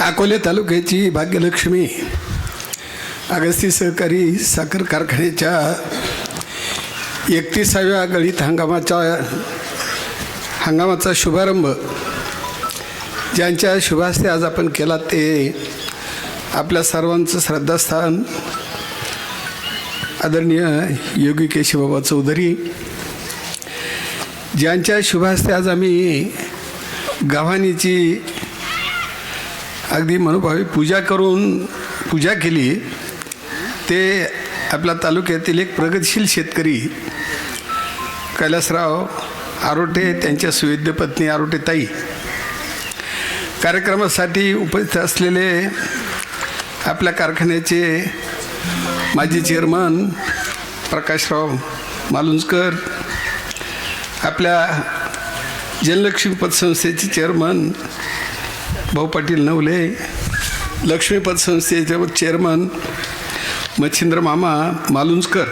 अकोले तालुक्याची भाग्यलक्ष्मी अगस्ती सहकारी साखर कारखान्याच्या एकतीसाव्या गळीत हंगामाचा हंगामाचा शुभारंभ. ज्यांच्या शुभास्ते आज आपण केला ते आपल्या सर्वांचं श्रद्धास्थान आदरणीय योगी केशवबाबा चौधरी. ज्यांच्या शुभास्ते आज आम्ही गव्हाणीची अगदी मनोभावी पूजा करून पूजा केली. ते आपल्या तालुक्यातील एक प्रगतशील शेतकरी कैलासराव आरोटे त्यांच्या सुवेद्य पत्नी आरोटे ताई कार्यक्रमासाठी उपस्थित असलेले आपल्या कारखान्याचे माजी चेअरमन प्रकाशराव मालुंजकर आपल्या जनलक्ष्मी पतसंस्थेचे चेअरमन भाऊ पाटील नवले लक्ष्मी पतसंस्थेचे चेअरमन मच्छिंद्र मामा मालुंजकर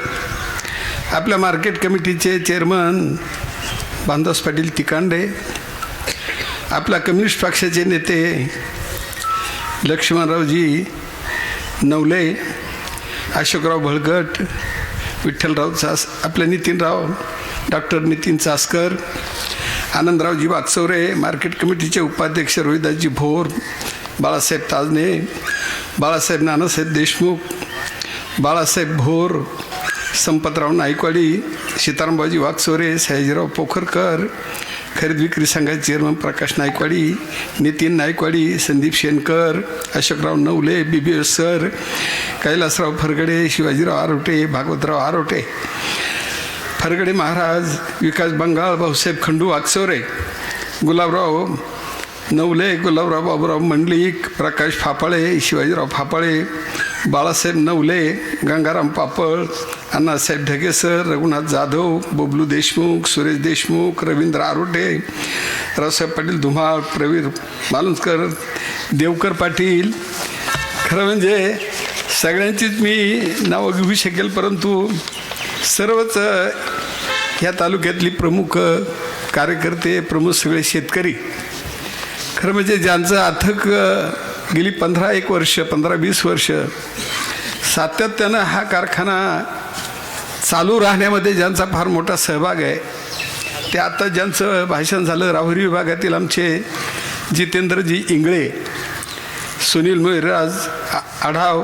आपल्या मार्केट कमिटीचे चेअरमन बांदास पाटील तिकांडे आपल्या कम्युनिस्ट पक्षाचे नेते लक्ष्मणरावजी नवले अशोकराव भळगट विठ्ठलराव चास आपले नितीनराव डॉक्टर नितीन चासकर आनंदरावजी वागचौरे मार्केट कमिटीचे उपाध्यक्ष रोहिदासजी भोर बाळासाहेब ताजने बाळासाहेब नानासाहेब देशमुख बाळासाहेब भोर संपतराव नाईकवाडी सीतारामबाजी वागचोरे सयाजीराव पोखरकर खरेदी विक्री संघाचे chairman Prakash Naikwadi Nitin Naikwadi Sandeep Shenkar Ashokrao Navale B B S sir Kailasrao Phargade Shivajirao Arote Bhagwatrao Arote. Hargade Maharaj Vikas Bangal Bhausaheb Khandu Waksore Gulabrao Navale Gulabrao Baburao Mandlik Prakash Phapale Shivajirao Phapale Balasaheb Navale Gangaram Papal Annasaheb ढगेसर Raghunath Jadhav Bablu Deshmukh Suresh Deshmukh Ravindra Arote Raosaheb Patil Dhumal Pravir Malunjkar Devkar Patil. खरं म्हणजे सगळ्यांचीच मी नावं घेऊ शकेल परंतु सर्वच ह्या तालुक्यातली प्रमुख कार्यकर्ते प्रमुख सगळे शेतकरी. खरं म्हणजे ज्यांचं अथक गेली पंधरा एक वर्ष पंधरा वीस वर्ष सातत्यानं हा कारखाना चालू राहण्यामध्ये ज्यांचा फार मोठा सहभाग आहे. ते आता ज्यांचं भाषण झालं राहुरी विभागातील आमचे जितेंद्रजी इंगळे सुनील मोहिराज आ- आढाव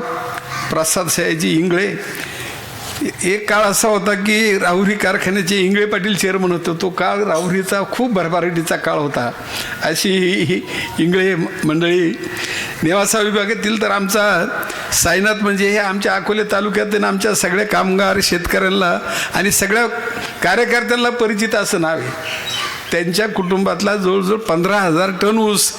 प्रसाद सयाजी इंगळे एक काळ असा होता की राहुरी कारखान्याचे इंगळे पाटील चेअरमन होतो. तो काळ राहुरीचा खूप भरभराटीचा काळ होता. अशी ही इंगळे मंडळी नेवासा विभागातील तर आमचा साईनाथ म्हणजे हे आमच्या अकोले तालुक्यातील आमच्या सगळ्या कामगार शेतकऱ्यांना आणि सगळ्या कार्यकर्त्यांना परिचित असं नाव आहे. त्यांच्या कुटुंबातला जवळजवळ पंधरा हजार टन ऊस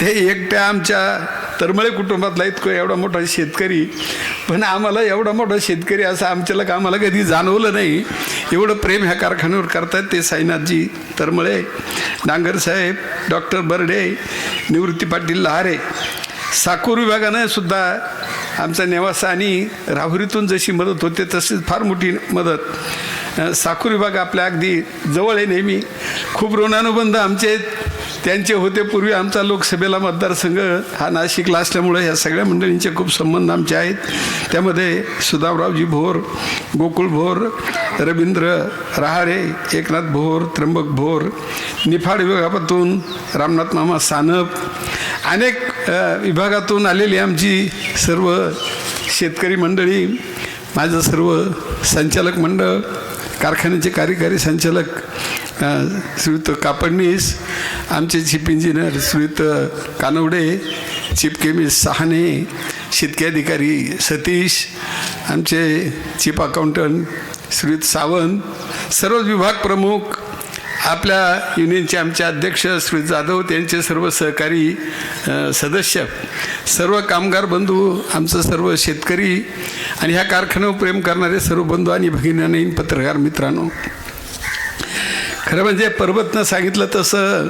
ते एकट्या आमच्या तरमळे कुटुंबातला इतकं एवढा मोठा शेतकरी पण आम्हाला एवढा मोठा शेतकरी असं आमच्याला का आम्हाला कधी जाणवलं नाही. एवढं प्रेम ह्या कारखान्यावर करतात ते साईनाथजी. तरमळे डांगर साहेब डॉक्टर बर्डे निवृत्ती पाटील लहारे साकूर विभागानं सुद्धा आमचा नेवासा आणि राहुरीतून जशी मदत होते तशीच फार मोठी मदत. साखर विभाग आपल्या अगदी जवळ आहे नेहमी. खूप ऋणानुबंध आमचे त्यांचे होते पूर्वी आमचा लोकसभेला मतदारसंघ. हा नाशिकला असल्यामुळे ह्या सगळ्या मंडळींचे खूप संबंध आमचे आहेत. त्यामध्ये सुधावरावजी भोर गोकुळ भोर रवींद्र रहारे एकनाथ भोर त्र्यंबक भोर निफाड विभागातून रामनाथ मामा सानप. अनेक विभागातून आलेली आमची सर्व शेतकरी मंडळी माझं सर्व संचालक मंडळ कारखान्याचे कार्यकारी संचालक श्रीयुत कापडणीस आमचे chief engineer Shriyut Kanawade chief chemist Sahane शेतकी अधिकारी सतीश आमचे चीफ अकाउंटंट श्रीयुत सावंत सर्व विभाग प्रमुख आपल्या युनियनचे आमचे अध्यक्ष श्री जाधव त्यांचे सर्व सहकारी सदस्य सर्व कामगार बंधू आमचं सर्व शेतकरी आणि ह्या कारखान्यावर प्रेम करणारे सर्व बंधू आणि भगिनी पत्रकार मित्रांनो. खरं म्हणजे पर्वतनं सांगितलं तसं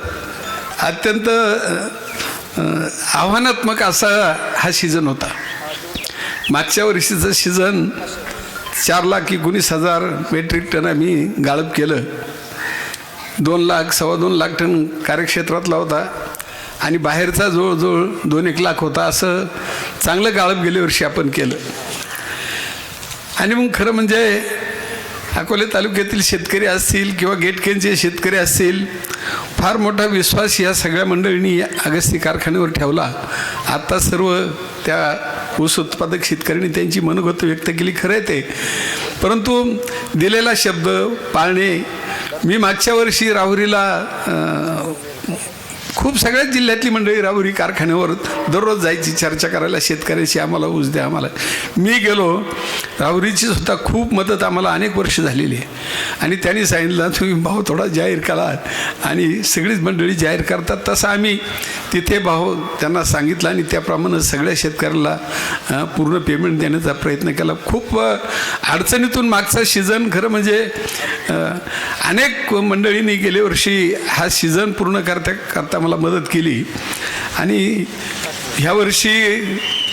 अत्यंत आव्हानात्मक असा हा सीझन होता. मागच्या वर्षीचं सीझन चार लाख एकोणीस हजार मेट्रिक टन आम्ही गाळप केलं. दोन लाख सव्वा दोन लाख टन कार्यक्षेत्रातला होता. आणि बाहेरचा जवळजवळ दोन एक लाख होता असं चांगलं गाळप गेल्या वर्षी आपण केलं. आणि मग खरं म्हणजे अकोले तालुक्यातील शेतकरी असतील किंवा गेटकेनचे शेतकरी असतील फार मोठा विश्वास या सगळ्या मंडळींनी अगस्ती कारखान्यावर ठेवला. आत्ता सर्व त्या ऊस उत्पादक शेतकऱ्यांनी त्यांची मनोगत व्यक्त केली खरं आहे ते. परंतु दिलेला शब्द पाळणे मी मागच्या वर्षी राहुरीला खूप सगळ्याच जिल्ह्यातली मंडळी राहुरी कारखान्यावर दररोज जायची चर्चा करायला शेतकऱ्याशी आम्हाला ऊस द्या आम्हाला. मी गेलो राहुरीची सुद्धा खूप मदत आम्हाला अनेक वर्ष झालेली आहे. आणि त्यांनी सांगितलं तुम्ही भाव थोडा जाहीर करा. आणि सगळीच मंडळी जाहीर करतात तसं आम्ही तिथे भाव त्यांना सांगितला आणि त्याप्रमाणे सगळ्या शेतकऱ्याला पूर्ण पेमेंट देण्याचा प्रयत्न केला. खूप अडचणीतून मागचा सीझन खरं म्हणजे अनेक मंडळींनी गेल्या वर्षी हा सीझन पूर्ण करता करता मला मदत केली. आणि ह्या वर्षी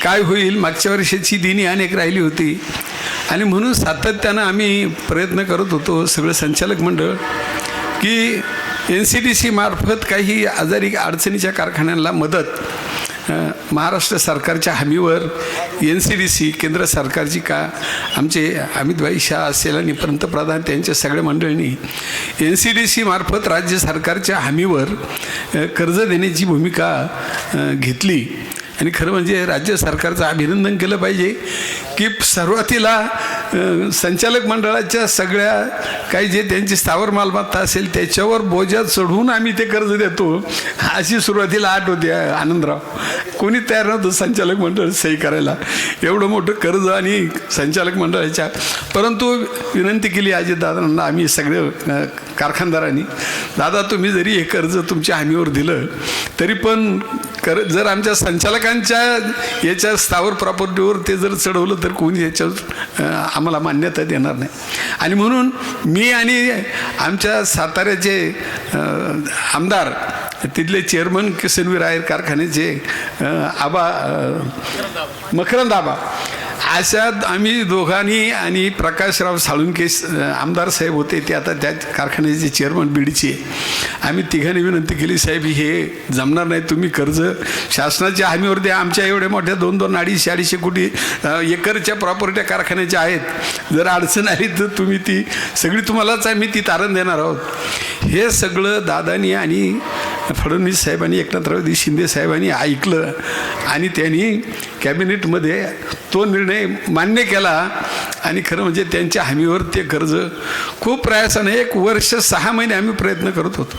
काय होईल मागच्या वर्षाची दिनी अनेक राहिली होती. आणि म्हणून सातत्यानं आम्ही प्रयत्न करत होतो सगळं संचालक मंडळ की एन सी डी सी मार्फत काही आजारी अडचणीच्या कारखान्यांना मदत महाराष्ट्र सरकारच्या हमीवर एन सी डी सी केंद्र सरकारची का आमचे अमितभाई शाह असेल आणि पंतप्रधान त्यांच्या सगळ्या मंडळींनी एन सी डी सी मार्फत राज्य सरकारच्या हमीवर कर्ज देण्याची भूमिका घेतली. आणि खरं म्हणजे राज्य सरकारचं अभिनंदन केलं पाहिजे की सुरुवातीला संचालक मंडळाच्या सगळ्या काही जे त्यांची स्थावर मालमत्ता असेल त्याच्यावर बोजा चढवून आम्ही ते कर्ज देतो अशी सुरुवातीला आठ होती आनंदराव. कोणी तयार नव्हतं संचालक मंडळ सही करायला. एवढं मोठं कर्ज आणि संचालक मंडळाच्या. परंतु विनंती केली अजितदादांना आम्ही सगळे कारखानदारांनी दादा तुम्ही जरी हे कर्ज तुमच्या हमीवर दिलं तरी पण खरं जर आमच्या संचालकांच्या याच्या स्थावर प्रॉपर्टीवर ते जर चढवलं तर कोणी याच्यावर आम्हाला मान्यता देणार नाही. आणि म्हणून मी आणि आमच्या साताऱ्याचे आमदार तिथले चेअरमन किसनवीर आयर कारखान्याचे आबा मकरंद आबा अशा आम्ही दोघांनी आणि प्रकाशराव साळुंके आमदार साहेब होते ते आता त्या कारखान्याचे चेअरमन बीडचे आम्ही तिघांनी विनंती केली साहेब हे जमणार नाही तुम्ही कर्ज शासनाच्या हमीवर द्या. आमच्या एवढ्या मोठ्या दोन दोन अडीचशे अडीचशे कोटी एकरच्या प्रॉपर्ट्या कारखान्याच्या आहेत. जर अडचण आली तर तुम्ही ती सगळी तुम्हालाच आम्ही ती तारण देणार आहोत. हे सगळं दादानी आणि फडणवीस साहेबांनी एकनाथराव शिंदे साहेबांनी ऐकलं आणि त्यांनी कॅबिनेटमध्ये तो निर्णय मान्य केला. आणि खरं म्हणजे त्यांच्या हमीवर ते कर्ज खूप प्रयासाने एक वर्ष सहा महिने आम्ही प्रयत्न करत होतो.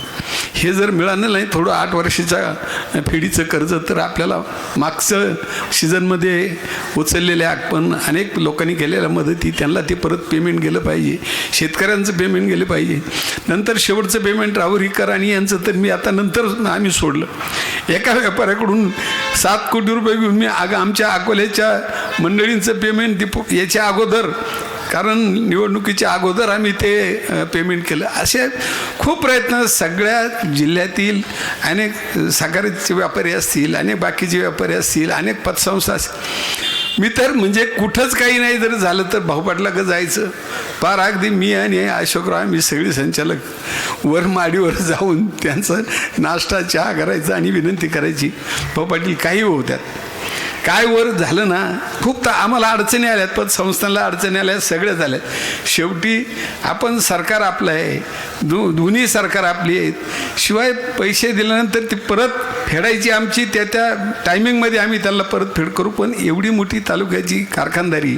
हे जर मिळालं नाही थोडं आठ वर्षाच्या फेडीचं कर्ज तर आपल्याला मागचं सीझनमध्ये उचललेल्या पण अनेक लोकांनी केलेल्या मदती त्यांना ते परत पेमेंट गेलं पाहिजे. शेतकऱ्यांचं पेमेंट गेलं पाहिजे. नंतर शेवटचं पेमेंट राहुरी आणि यांचं तर मी आता नंतर आम्ही सोडलं. एका व्यापाऱ्याकडून सात कोटी रुपये घेऊन मी आग आमच्या अकोल्याच्या मंडळींचं पेमेंट दीप याच्या अगोदर कारण निवडणुकीच्या अगोदर आम्ही ते पेमेंट केलं. असे खूप प्रयत्न सगळ्या जिल्ह्यातील अनेक साखरेचे व्यापारी असतील अनेक बाकीचे व्यापारी असतील अनेक पतसंस्था असतील मी तर म्हणजे कुठंच काही नाही जर झालं तर भाऊपाटला जायचं. फार अगदी मी आणि अशोकराव मी सगळी संचालक. वर माडीवर जाऊन त्यांचं नाश्ता चहा करायचा आणि विनंती करायची. भाऊ पाटील काही होत्यात काय वर झालं ना खूप तर आम्हाला अडचणी आल्यात पण संस्थांना अडचणी आल्या सगळ्या झाल्यात शेवटी आपण सरकार आपलं आहे दो दोन्ही सरकार आपली आहेत. शिवाय पैसे दिल्यानंतर ती परत फेडायची आमची त्या त्या टायमिंगमध्ये आम्ही त्यांना परत फेड करू पण एवढी मोठी तालुक्याची कारखानदारी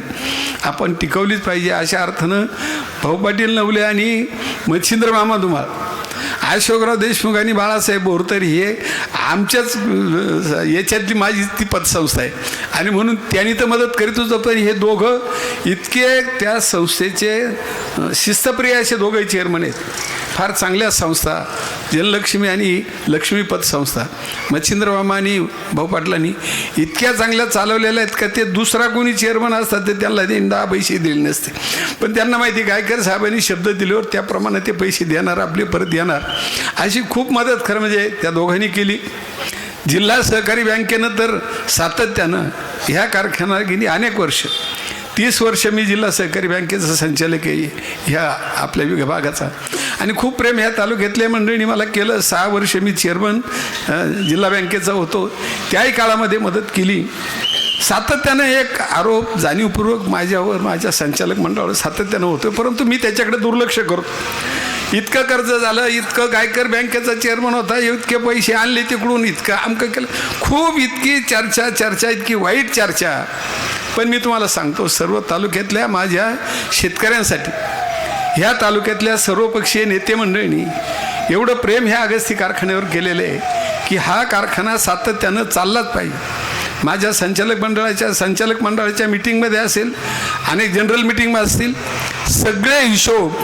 आपण टिकवलीच पाहिजे अशा अर्थानं भाऊ पाटील नवले आणि मच्छिंद्र मामा धुमाळ अशोकराव देशमुख आणि बाळासाहेब बोरतर हे आमच्याच याच्यातली माझी ती पतसंस्था आहे. आणि म्हणून त्यांनी तर मदत करीत होतं पण हे दोघं इतके त्या संस्थेचे शिस्तप्रिय असे दोघंही चेअरमन आहेत. फार चांगल्या संस्था जनलक्ष्मी आणि लक्ष्मी पतसंस्था मच्छिंद्र मामा आणि भाऊ पाटलांनी इतक्या चांगल्या चालवलेल्या आहेत का ते दुसरा कोणी चेअरमन असतात तर त्यांना ते दहा पैसे दिले नसते. पण त्यांना माहिती गायकर साहेबांनी शब्द दिल्यावर त्याप्रमाणे ते पैसे देणार आपले परत येणार. अशी खूप मदत खरं म्हणजे त्या दोघांनी केली. जिल्हा सहकारी बँकेनं तर सातत्यानं ह्या कारखाना गेली अनेक वर्ष. तीस वर्ष मी जिल्हा सहकारी बँकेचा संचालक आहे ह्या आपल्या विभागाचा आणि खूप प्रेम ह्या तालुक्यातल्या मंडळींनी मला केलं. सहा वर्ष मी चेअरमन जिल्हा बँकेचा होतो. त्याही काळामध्ये मदत केली. सातत्यानं एक आरोप जाणीवपूर्वक माझ्यावर माझ्या संचालक मंडळावर सातत्यानं होतो परंतु मी त्याच्याकडे दुर्लक्ष करतो. इतकं कर्ज झालं इतकं गायकर बँकेचा चेअरमन होता इतके पैसे आणले तिकडून इतकं आमकं केलं. खूप इतकी चर्चा चर्चा इतकी वाईट चर्चा. पण मी तुम्हाला सांगतो सर्व तालुक्यातल्या माझ्या शेतकऱ्यांसाठी ह्या तालुक्यातल्या सर्वपक्षीय नेते मंडळींनी एवढं प्रेम ह्या अगस्ती कारखान्यावर केलेलं आहे की हा कारखाना सातत्यानं चाललाच पाहिजे. माझ्या संचालक मंडळाच्या संचालक मंडळाच्या मिटिंगमध्ये असेल अनेक जनरल मिटिंगमध्ये असतील सगळे हिशोब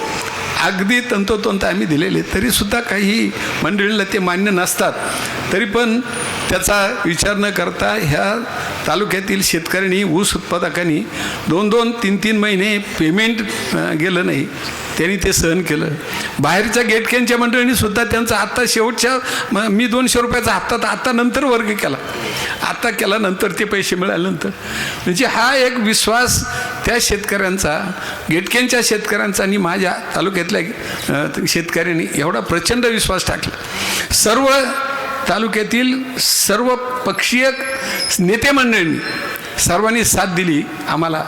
अगदी तंतोतंत आम्ही दिलेले तरीसुद्धा काही मंडळीला ते मान्य नसतात. तरी पण त्याचा विचार न करता ह्या तालुक्यातील शेतकऱ्यांनी ऊस उत्पादकांनी दोन दोन तीन तीन महिने पेमेंट गेलं नाही. त्यांनी ते सहन केलं. बाहेरच्या गेटक्यांच्या मंडळींनी सुद्धा त्यांचा आत्ता शेवटच्या मी दोनशे रुपयाचा हप्ता तर आत्ता नंतर वर्ग केला. आत्ता केला नंतर ते पैसे मिळाल्यानंतर. म्हणजे हा एक विश्वास त्या शेतकऱ्यांचा गेटक्यांच्या शेतकऱ्यांचा आणि माझ्या तालुक्यातल्या शेतकऱ्यांनी एवढा प्रचंड विश्वास टाकला. सर्व तालुक्यातील सर्व पक्षीय नेते मंडळींनी सर्वांनी साथ दिली. आम्हाला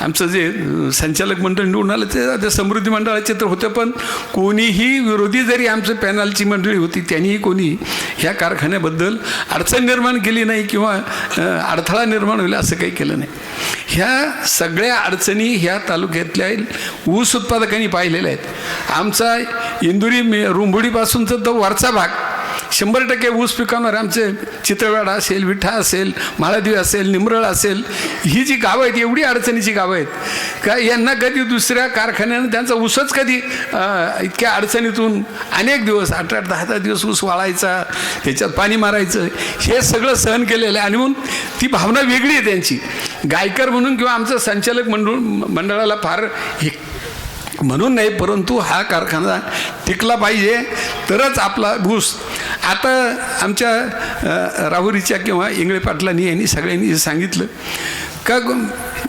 आमचं जे संचालक मंडळ निवडून आलं ते समृद्धी मंडळाचे तर होते पण कोणीही विरोधी जरी आमचं पॅनलची मंडळी होती त्यांनीही कोणी ह्या कारखान्याबद्दल अडचण निर्माण केली नाही किंवा अडथळा निर्माण होईल असं काही केलं नाही. ह्या सगळ्या अडचणी ह्या तालुक्यातल्या ऊस उत्पादकांनी पाहिलेल्या आहेत. आमचा इंदुरी मे- रुंबुडीपासूनचा तो वरचा भाग शंभर टक्के ऊस पिकवणार आमचे चित्रवाडा असेल विठा असेल माळादेवी असेल निमरळ असेल ही जी गावं आहेत एवढी अडचणीची गावं आहेत. का यांना कधी दुसऱ्या कारखान्यानं त्यांचा ऊसच कधी इतक्या अडचणीतून अनेक दिवस आठ आठ दहा दहा दिवस ऊस वाळायचा त्याच्यात पाणी मारायचं हे सगळं सहन केलेलं आहे. आणि म्हणून ती भावना वेगळी आहे त्यांची. गायकर म्हणून किंवा आमचं संचालक मंडळ मंडळाला फार हे म्हणून नाही परंतु हा कारखाना टिकला पाहिजे. तरच आपला घूस आता आमच्या राहुरीच्या किंवा इंगळे पाटलांनी यांनी सगळ्यांनी सांगितलं. का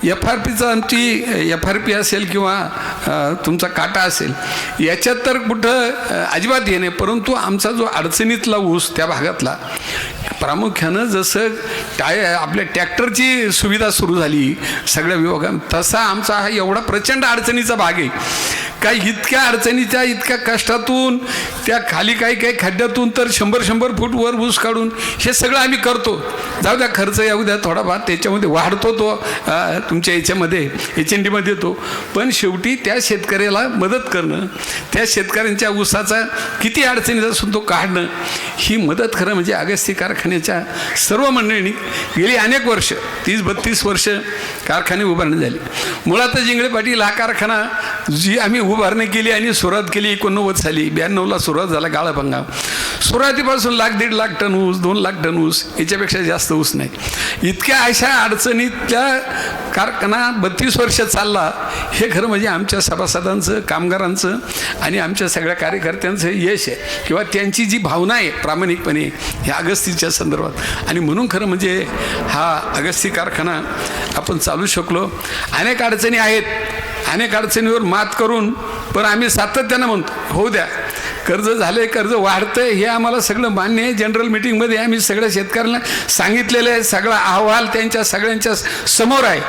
एफ आर पीचा आमची एफ आर पी असेल किंवा तुमचा काटा असेल याच्यात तर कुठं अजिबात हे नाही. परंतु आमचा जो अडचणीतला ऊस त्या भागातला प्रामुख्यानं जसं टाय आपल्या ट्रॅक्टरची सुविधा सुरू झाली सगळ्या विभागात तसा आमचा हा एवढा प्रचंड अडचणीचा भाग आहे. काय इतक्या अडचणीच्या इतक्या कष्टातून त्या खाली काही काही खड्ड्यातून तर शंभर शंभर फूट वर ऊस काढून हे सगळं आम्ही करतो. जाऊ द्या खर्च येऊ द्या थोडाफार त्याच्यामध्ये वाढतो तो तुमच्या याच्यामध्ये एच एन डीमध्ये येतो पण शेवटी त्या शेतकऱ्याला मदत करणं त्या शेतकऱ्यांच्या ऊसाचा किती अडचणीचा असून तो काढणं ही मदत खरं म्हणजे अगस्ती कारखान्याच्या सर्व मंडळींनी गेली अनेक वर्ष तीस बत्तीस वर्ष कारखाने उभारणी झाली. मुळातच जिंगळे पाटील हा कारखाना जी आम्ही उभारणी केली आणि सुरुवात केली एकोणनव्वद साली ब्याण्णवला सुरुवात झाला गाळाभंगा सुरुवातीपासून लाख दीड लाख टन ऊस दोन लाख टन ऊस याच्यापेक्षा जास्त ऊस नाही. इतक्या अशा अडचणीतल्या कारखाना बत्तीस वर्ष चालला हे खरं म्हणजे आमच्या सभासदांचं कामगारांचं आणि आमच्या सगळ्या कार्यकर्त्यांचं यश आहे. किंवा त्यांची जी भावना आहे प्रामाणिकपणे ह्या अगस्तीच्या संदर्भात. आणि म्हणून खरं म्हणजे हा अगस्ती कारखाना आपण चालू शकलो. अनेक अडचणी आहेत. अनेक अडचणीवर मात करून पण आम्ही सातत्यानं म्हणतो होऊ द्या. कर्ज झाले कर्ज वाढतंय हे आम्हाला सगळं मान्य आहे. जनरल मिटिंगमध्ये आम्ही सगळ्या शेतकऱ्यांना सांगितलेलं आहे. सगळा अहवाल त्यांच्या सगळ्यांच्या समोर आहे.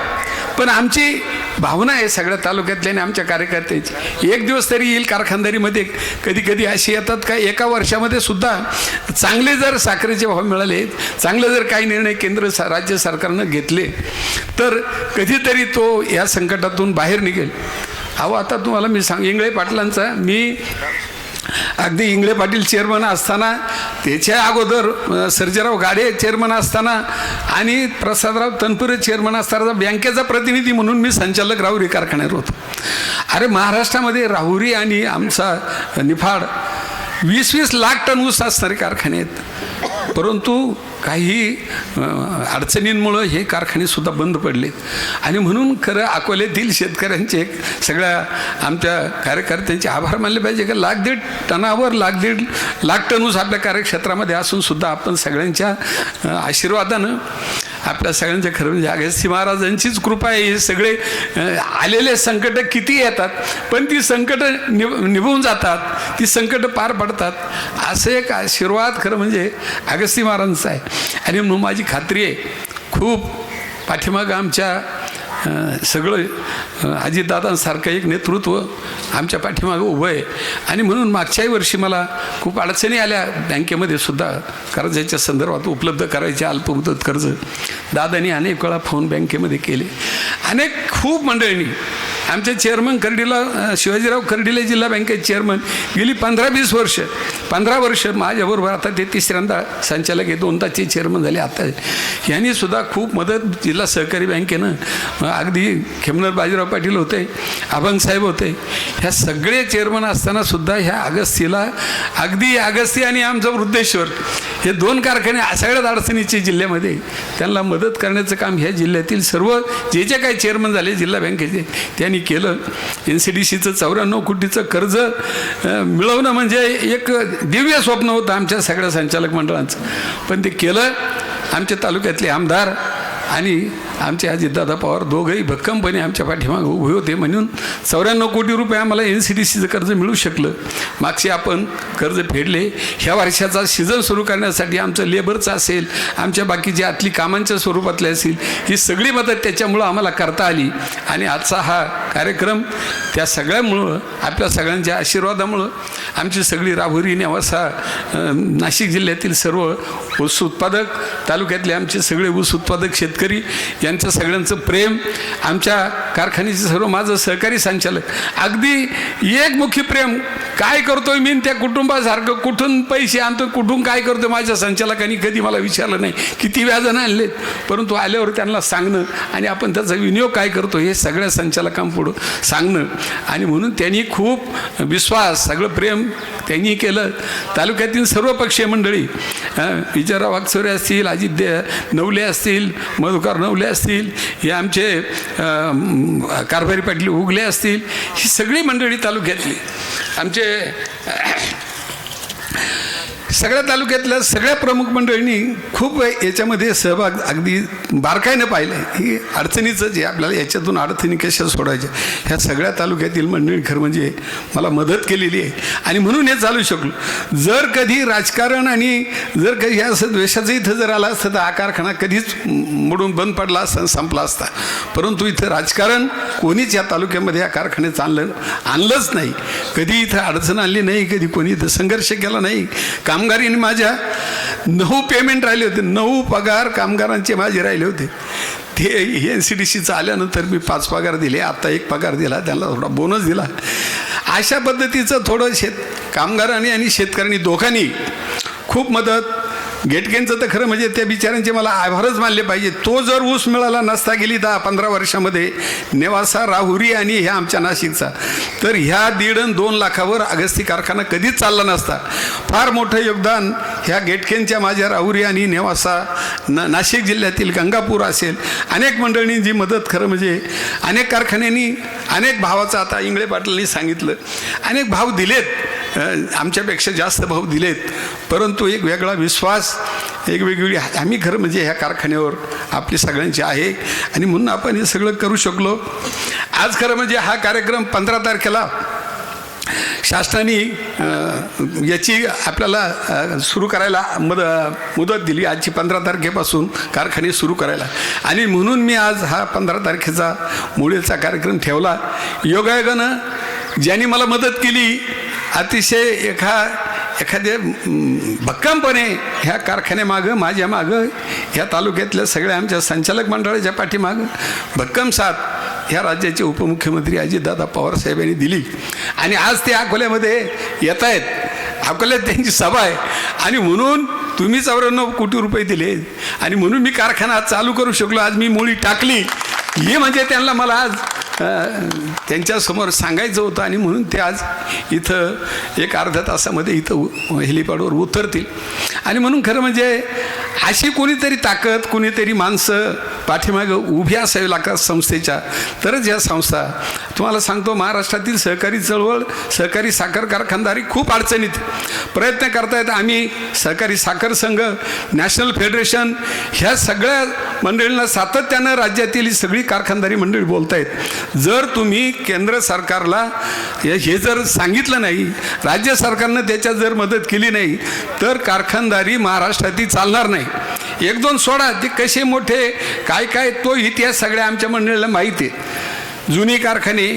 पण आमची भावना आहे सगळ्या तालुक्यातल्या आणि आमच्या कार्यकर्त्याची. एक दिवस तरी येईल कारखानदारीमध्ये. कधी कधी अशी येतात का एका वर्षामध्ये सुद्धा चांगले जर साखरेचे भाव मिळाले चांगले जर काही निर्णय केंद्र सा राज्य सरकारनं घेतले तर कधीतरी तो या संकटातून बाहेर निघेल. अहो आता तुम्हाला मी सांग इंगळे पाटलांचा मी अगदी इंगळे पाटील चेअरमन असताना त्याच्या अगोदर अ, सर्जेराव गाडे चेअरमन असताना आणि प्रसादराव तनपुरे चेअरमन असताना बँकेचा प्रतिनिधी म्हणून मी संचालक राहुरी कारखान्यावर होतो. अरे महाराष्ट्रामध्ये राहुरी आणि आमचा निफाड वीस वीस लाख टन ऊस असणारे कारखाने आहेत. परंतु काही अडचणींमुळं हे कारखानेसुद्धा बंद पडलेत. आणि म्हणून खरं अकोल्यातील शेतकऱ्यांचे सगळ्या आमच्या कार्यकर्त्यांचे आभार मानले पाहिजे का? लाख दीड टनावर लाख दीड लाख टनूस आपल्या कार्यक्षेत्रामध्ये असूनसुद्धा आपण सगळ्यांच्या आशीर्वादानं आपल्या सगळ्यांच्या खरं म्हणजे अगस्ती महाराजांचीच कृपा आहे. हे सगळे आलेले संकट किती येतात पण ती संकट निभ निभून जातात ती संकट पार पडतात. असं एक आशीर्वाद खरं म्हणजे अगस्ती महाराजांचा आहे. आणि म्हणून माझी खात्री आहे खूप पाठीमागं आमच्या सगळं अं, अजितदादांसारखं एक नेतृत्व आमच्या पाठीमागं उभं आहे. आणि म्हणून मागच्याही वर्षी मला खूप अडचणी आल्या बँकेमध्ये सुद्धा कर्जाच्या संदर्भात उपलब्ध करायचे अल्पमुदत कर्ज दादानी अनेक वेळा फोन बँकेमध्ये केले. अनेक खूप मंडळींनी आमचे चेअरमन कर्डीला शिवाजीराव कर्डिले जिल्हा बँकेचे चेअरमन गेली पंधरा वीस वर्ष पंधरा वर्ष माझ्याबरोबर आता ते तिसऱ्यांदा संचालक हे दोनदाचे चेअरमन झाले. आता यांनी सुद्धा खूप मदत जिल्हा सहकारी बँकेनं अगदी खेमनर बाजीराव पाटील होते अभंगसाहेब होते ह्या सगळे चेअरमन असताना सुद्धा ह्या अगस्तीला अगदी अगस्ती आणि आमचं वृद्धेश्वर हे दोन कारखाने सगळ्यात अडचणीचे जिल्ह्यामध्ये त्यांना मदत करण्याचं काम ह्या जिल्ह्यातील सर्व जे जे काही चेअरमन झाले जिल्हा बँकेचे त्यांनी केलं. एन सी डी सीचं चौऱ्याण्णव कोटीचं कर्ज मिळवणं म्हणजे एक दिव्य स्वप्न होतं आमच्या सगळ्या संचालक मंडळांचं. पण ते केलं आमच्या तालुक्यातले आमदार आणि आमचे अजितदादा पवार दोघंही भक्कमपणे आमच्या पाठीमागे उभे होते म्हणून चौऱ्याण्णव कोटी रुपये आम्हाला एन सी डी सीचं कर्ज मिळू शकलं. मागचे आपण कर्ज फेडले. ह्या वर्षाचा सीझन सुरू करण्यासाठी आमचं लेबरचं असेल आमच्या बाकीच्या आतली कामांच्या स्वरूपातले असेल ही सगळी मदत त्याच्यामुळं आम्हाला करता आली. आणि आजचा हा कार्यक्रम त्या सगळ्यामुळं आपल्या सगळ्यांच्या आशीर्वादामुळं आमची सगळी राहुरी नेवासा नाशिक जिल्ह्यातील सर्व ऊस उत्पादक तालुक्यातले आमचे सगळे ऊस उत्पादक शेतकरी यांचं सगळ्यांचं प्रेम आमच्या कारखान्याचे सर्व माझं सहकारी संचालक. अगदी एकमुखी प्रेम काय करतोय मी त्या कुटुंबासारखं कुठून पैसे आणतो कुठून काय करतो माझ्या संचालकांनी कधी मला विचारलं नाही. किती व्याजानं आणलेत परंतु आल्यावर त्यांना सांगणं आणि आपण त्याचा विनियोग काय करतो हे सगळ्या संचालकांपुढं सांगणं. आणि म्हणून त्यांनी खूप विश्वास सगळं प्रेम त्यांनी केलं. तालुक्यातील सर्व पक्षीय मंडळी विजयराव वागसोरे असतील अजित दे नवले असतील मधुकर नवले असतील असतील हे आमचे कारभारी पाटील उगले असतील ही सगळी मंडळी तालुक्यातली. आमचे सगळ्या तालुक्यातल्या सगळ्या प्रमुख मंडळींनी खूप याच्यामध्ये सहभाग अगदी बारकाईनं पाहिलं आहे ही अडचणीचं जे आपल्याला याच्यातून अडचणी कशा सोडायच्या ह्या सगळ्या तालुक्यातील मंडळी खरं म्हणजे मला मदत केलेली आहे. आणि म्हणून हे चालू शकलो. जर कधी राजकारण आणि जर कधी ह्या असं द्वेषाचं इथं जर आला असतं तर हा कारखाना कधीच मोडून बंद पडला असता संपला असता. परंतु इथं राजकारण कोणीच या तालुक्यामध्ये या कारखान्यात आणलं आणलंच नाही. कधी इथं अडचण आणली नाही कधी कोणी इथं संघर्ष केला नाही कामगारीने माझ्या नऊ पेमेंट राहिले होते. नऊ पगार कामगारांचे माझे राहिले होते. ते एन सी डी सीचं आल्यानंतर मी पाच पगार दिले. आत्ता एक पगार दिला. त्यांना थोडा बोनस दिला. अशा पद्धतीचं थोडं शेत कामगारांनी आणि शेतकऱ्यांनी दोघांनी खूप मदत गेटकेंचं तर खरं म्हणजे त्या बिचाऱ्यांचे मला आभारच मानले पाहिजे. तो जर ऊस मिळाला नसता गेली दहा पंधरा वर्षामध्ये नेवासा राहुरी आणि ह्या आमच्या नाशिकचा. तर ह्या दीड आणि दोन लाखावर अगस्ती कारखाना कधीच चालला नसता. फार मोठं योगदान ह्या गेटकेंच्या माझ्या राहुरी आणि नेवासा न नाशिक जिल्ह्यातील गंगापूर असेल. अनेक मंडळींनी जी मदत खरं म्हणजे अनेक कारखान्यांनी अनेक भावाचं आता इंगळे पाटलांनी सांगितलं. अनेक भाव दिलेत. आमच्यापेक्षा जास्त भाव दिलेत. परंतु एक वेगळा विश्वास एक वेगवेगळी आम्ही खरं म्हणजे ह्या कारखान्यावर आपली सगळ्यांची आहे. आणि म्हणून आपण हे सगळं करू शकलो. आज खरं म्हणजे हा कार्यक्रम पंधरा तारखेला शासनाने याची आपल्याला सुरू करायला मद मुदत दिली आजची पंधरा तारखेपासून कारखाने सुरू करायला. आणि म्हणून मी आज हा पंधरा तारखेचा मुळेचा कार्यक्रम ठेवला. योगायोगानं ज्यांनी मला मदत केली अतिशय एखा एखाद्या भक्कमपणे ह्या कारखान्यामागं माझ्या मागं ह्या तालुक्यातल्या सगळ्या आमच्या संचालक मंडळाच्या पाठीमागं भक्कम साथ ह्या राज्याचे उपमुख्यमंत्री अजितदादा पवारसाहेब यांनी दिली. आणि आज ते अकोल्यामध्ये येत आहेत. अकोल्यात त्यांची सभा आहे. आणि म्हणून तुम्ही चौऱ्याण्णव कोटी रुपये दिले. आणि म्हणून मी कारखाना आज चालू करू शकलो. आज मी मुळी टाकली. हे म्हणजे त्यांना मला आज त्यांच्यासमोर सांगायचं होतं आणि म्हणून ते आज इथं एक अर्ध्या तासामध्ये इथं हेलिपॅडवर उतरतील. आणि म्हणून खरं म्हणजे अशी कोणीतरी ताकद कोणीतरी माणसं पाठीमागं उभी असावी लागतात संस्थेच्या. तरच या संस्था तुम्हाला सांगतो महाराष्ट्रातील सहकारी चळवळ सहकारी साखर कारखानदारी खूप अडचणीत. प्रयत्न करतायत आम्ही सहकारी साखर संघ नॅशनल फेडरेशन ह्या सगळ्या मंडळींना सातत्यानं राज्यातील ही सगळी कारखानदारी मंडळी बोलतायत. जर तुम्ही केंद्र सरकारला हे हे जर सांगितलं नाही राज्य सरकारनं त्याच्यात जर मदत केली नाही तर कारखानदारी महाराष्ट्रातील चालणार नाही. एक दोन सोडा ते कसे मोठे काय काय तो इतिहास सगळ्या आमच्या मंडळीला माहिती आहे. जुनी कारखाने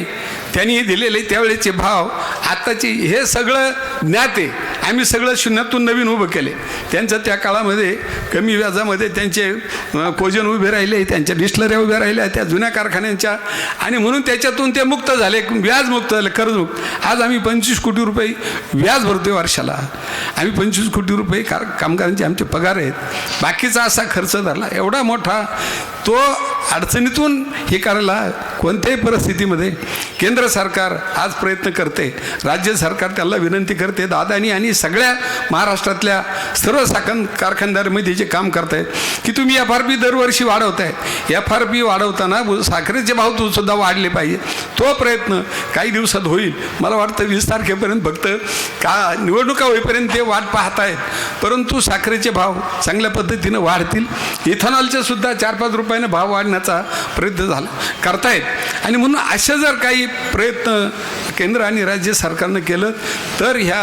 त्यांनी दिलेले त्यावेळेचे भाव आत्ताची हे सगळं ज्ञाते आम्ही सगळं शून्यातून नवीन उभं केले. त्यांचं त्या काळामध्ये कमी व्याजामध्ये त्यांचे कोजन उभे राहिले त्यांच्या डिस्टलऱ्या उभ्या राहिल्या त्या जुन्या कारखान्यांच्या. आणि म्हणून त्याच्यातून ते मुक्त झाले व्याज मुक्त झाले कर्जमुक्त आज आम्ही पंचवीस कोटी रुपये व्याज भरतोय वर्षाला. आम्ही पंचवीस कोटी रुपये कार कामगारांचे आमचे पगार आहेत. बाकीचा असा खर्च धरला एवढा मोठा तो अडचणीतून हे करायला कोणत्याही परिस्थितीमध्ये केंद्र सरकार आज प्रयत्न करते. राज्य सरकार त्याला विनंती करते दादानी आणि सगळ्या महाराष्ट्रातल्या सर्व साखर कारखानदारीमध्ये जे काम करतायत. की तुम्ही एफ आर पी दरवर्षी वाढवताय. एफ आर पी वाढवताना साखरेचे भाव तू सुद्धा वाढले पाहिजे. तो प्रयत्न काही दिवसात होईल. मला वाटतं वीस तारखेपर्यंत फक्त का निवडणुका होईपर्यंत ते वाट पाहतायत. परंतु साखरेचे भाव चांगल्या पद्धतीनं वाढतील. इथेनॉलचे सुद्धा चार पाच रुपयानं भाव वाढण्याचा प्रयत्न झाला. करतायत. आणि म्हणून असे जर काही प्रयत्न केंद्र आणि राज्य सरकारनं केलं तर ह्या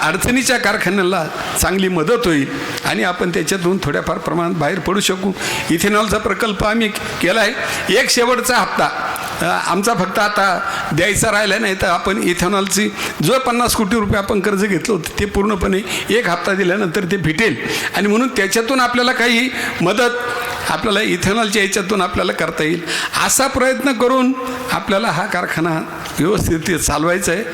अडचणीच्या कारखान्याला चांगली मदत होईल आणि आपण त्याच्यातून थोड्याफार प्रमाणात बाहेर पडू शकू. इथेनॉलचा प्रकल्प आम्ही केला आहे एक शेवटचा हप्ता. आमचा फक्त आता द्यायचा राहिला नाही तर आपण इथेनॉलची जो पन्नास कोटी रुपये आपण कर्ज घेतलं होतं ते पूर्णपणे एक हप्ता दिल्यानंतर ते भेटेल. आणि म्हणून त्याच्यातून आपल्याला काही मदत आपल्याला इथेनॉलच्या याच्यातून आपल्याला करता येईल. असा प्रयत्न करून आपल्याला हा कारखाना व्यवस्थित चालवायचा आहे.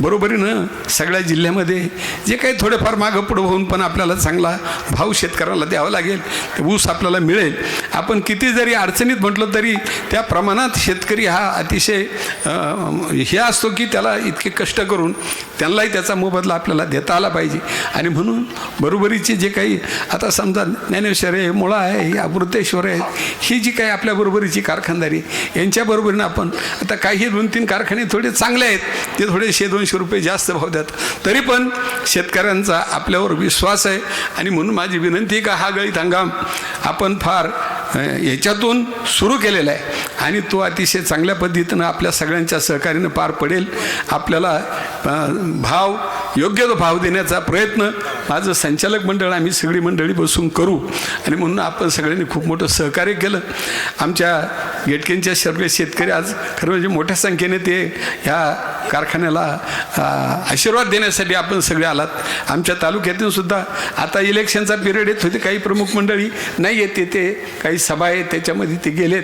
बरोबरीनं सगळ्या जिल्ह्यामध्ये जे काही थोडेफार मागं पुढं होऊन पण आपल्याला चांगला भाव शेतकऱ्याला द्यावा लागेल ते ऊस आपल्याला मिळेल. आपण किती जरी अडचणीत म्हटलं तरी त्या प्रमाणात शेतकरी हा अतिशय हे असतो की त्याला इतके कष्ट करून त्यांनाही त्याचा मोबदला आपल्याला देता आला पाहिजे. आणि म्हणून बरोबरीचे जे काही आता समजा ज्ञानेश्वर आहे मुळा आहे अमृतेश्वर आहे ही जी काही आपल्या बरोबरीची कारखानदारी यांच्या बरोबरीनं आपण आता काही दोन तीन कारखाने थोडे चांगले आहेत ते थोडेशे दोनशे रुपये जास्त भाव देतात. तरी पण शेतकऱ्यांचा आपल्यावर विश्वास आहे. आणि म्हणून माझी विनंती का हा गळीत हंगाम आपण फार याच्यातून सुरू केलेला आहे. आणि तो अतिशय चांगल्या पद्धतीनं आपल्या सगळ्यांच्या सहकार्यानं पार पडेल. आपल्याला भाव योग्य तो भाव देण्याचा प्रयत्न माझं संचालक मंडळ आम्ही सगळी मंडळी बसून करू. आणि म्हणून आपण सगळ्यांनी खूप मोठं सहकार्य केलं. आमच्या गेटकेंच्या सगळे शेतकरी आज खरं म्हणजे मोठ्या संख्येने ते ह्या कारखान्याला आशीर्वाद देण्यासाठी आपण सगळे आलात. आमच्या तालुक्यातून सुद्धा आता इलेक्शनचा पिरियड येत होते काही प्रमुख मंडळी नाही येते ते काही सभा आहेत त्याच्यामध्ये ते गेलेत.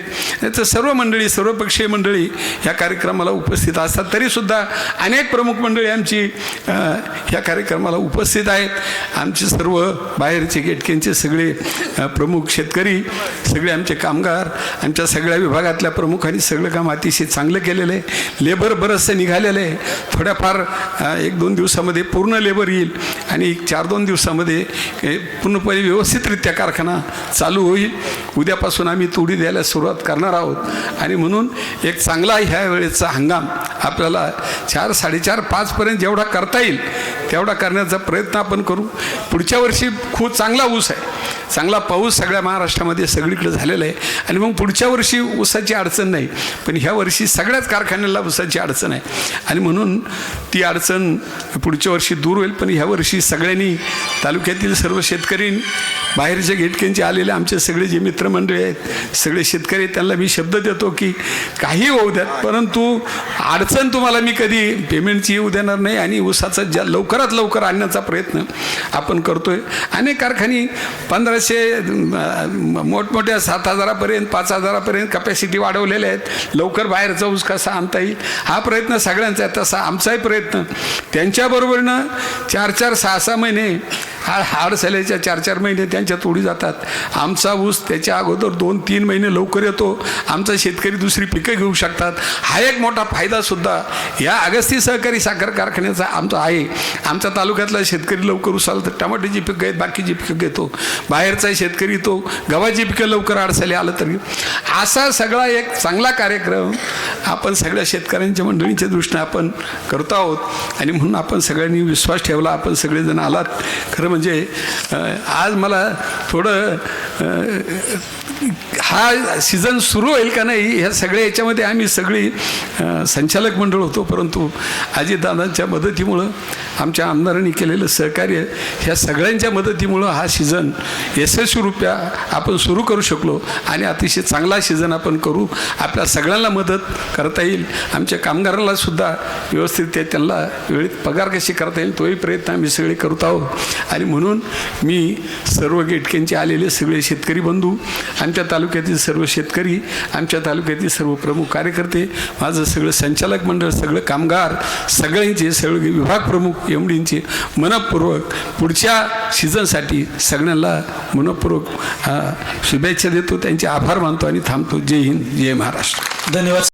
तर सर्व मंडळी सर्वपक्षीय मंडळी या कार्यक्रमाला उपस्थित असतात. तरीसुद्धा अनेक प्रमुख मंडळी आमची ह्या कार्यक्रमाला उपस्थित आहेत. आमचे सर्व बाहेरचे गेटकेंचे सगळे प्रमुख शेतकरी सगळे आमचे कामगार आमच्या सगळ्या विभागातल्या प्रमुखांनी सगळं काम अतिशय चांगलं केलेलं आहे. लेबर बरंचसं निघालेलं आहे. थोड्याफार एक दोन दिवसामध्ये पूर्ण लेबर येईल आणि एक चार दोन दिवसामध्ये पूर्णपणे व्यवस्थितरित्या कारखाना चालू होईल. उद्यापासून आम्ही तोडी द्यायला सुरुवात करणार आहोत. आणि म्हणून एक चांगला ह्या वेळेचा हंगाम आपल्याला चार साडेचार पाचपर्यंत जेवढा करता येईल तेवढा करण्याचा प्रयत्न आपण करू. पुढच्या वर्षी खूप चांगला ऊस आहे. चांगला पाऊस सगळ्या महाराष्ट्रामध्ये सगळीकडे झालेला आहे. आणि मग पुढच्या वर्षी ऊसाची अडचण नाही. पण ह्या वर्षी सगळ्याच कारखान्याला ऊसाची अडचण आहे. आणि म्हणून ती अडचण पुढच्या वर्षी दूर होईल. पण ह्या वर्षी सगळ्यांनी तालुक्यातील सर्व शेतकरी बाहेरच्या घेटक्यांचे आलेले आमचे सगळे जे मित्रमंडळी आहेत सगळे शेतकरी त्यांना मी शब्द देतो की काही होऊ द्यात. परंतु अडचण तुम्हाला मी कधी पेमेंटची येऊ देणार नाही. आणि ऊसाचा ज्या लवकरात लवकर आणण्याचा प्रयत्न आपण करतोय. अनेक कारखाने पंधराशे मोठमोठ्या सात हजारापर्यंत पाच हजारापर्यंत कपॅसिटी वाढवलेल्या आहेत. लवकर बाहेरचा ऊस कसा आणता येईल हा प्रयत्न सगळ्यांचा आहे तसा आमचाही प्रयत्न. त्यांच्याबरोबरनं चार चार सहा सहा महिने हा हाड सल्याच्या चार चार महिने त्यांच्या तोडी जातात. आमचा ऊस त्याच्या अगोदर दोन तीन महिने लवकर येतो. आमचा शेतकरी दुसरी पिकं घेऊ शकतात. हा एक मोठा फायदासुद्धा या अगस्ती सहकारी साखर कारखान्याचा आमचा आहे. आमच्या तालुक्यातला शेतकरी लवकर उसाल तर टमाट्याची पिकं आहेत बाकीची पिकं घेतो. बाहेरचा शेतकरी तो गव्हाची पिकं लवकर अडसाली आलं तरी. असा सगळा एक चांगला कार्यक्रम आपण सगळ्या शेतकऱ्यांच्या मंडळींच्या दृष्टीने आपण करतो आहोत. आणि म्हणून आपण सगळ्यांनी विश्वास ठेवला आपण सगळेजण आलात. खरं म्हणजे आज मला थोडं हा सीझन सुरू होईल का नाही ह्या सगळ्या याच्यामध्ये आम्ही सगळी संचालक मंडळ होतो. परंतु अजितदादांच्या मदतीमुळं आमच्या आमदारांनी केलेलं सहकार्य ह्या सगळ्यांच्या मदतीमुळं हा सीझन यशस्वीरूप्या आपण सुरू करू शकलो. आणि अतिशय चांगला सीझन आपण करू. आपल्या सगळ्यांना मदत करता येईल. आमच्या कामगारालासुद्धा व्यवस्थित ते त्यांना वेळेत पगार कशी करता येईल तोही प्रयत्न आम्ही सगळे करत आहोत. आणि म्हणून मी सर्व गेटकेंचे आलेले सगळे शेतकरी बंधू आमच्या तालुक्यातील सर्व शेतकरी आमच्या तालुक्यातील सर्व प्रमुख कार्यकर्ते माझं सगळं संचालक मंडळ सगळं कामगार सगळ्यांचे सगळे विभाग प्रमुख एमडींचे मनपूर्वक पुढच्या सीझनसाठी सगळ्यांना मनपूर्वक शुभेच्छा देतो. त्यांचे आभार मानतो आणि थांबतो. जय हिंद जय महाराष्ट्र. धन्यवाद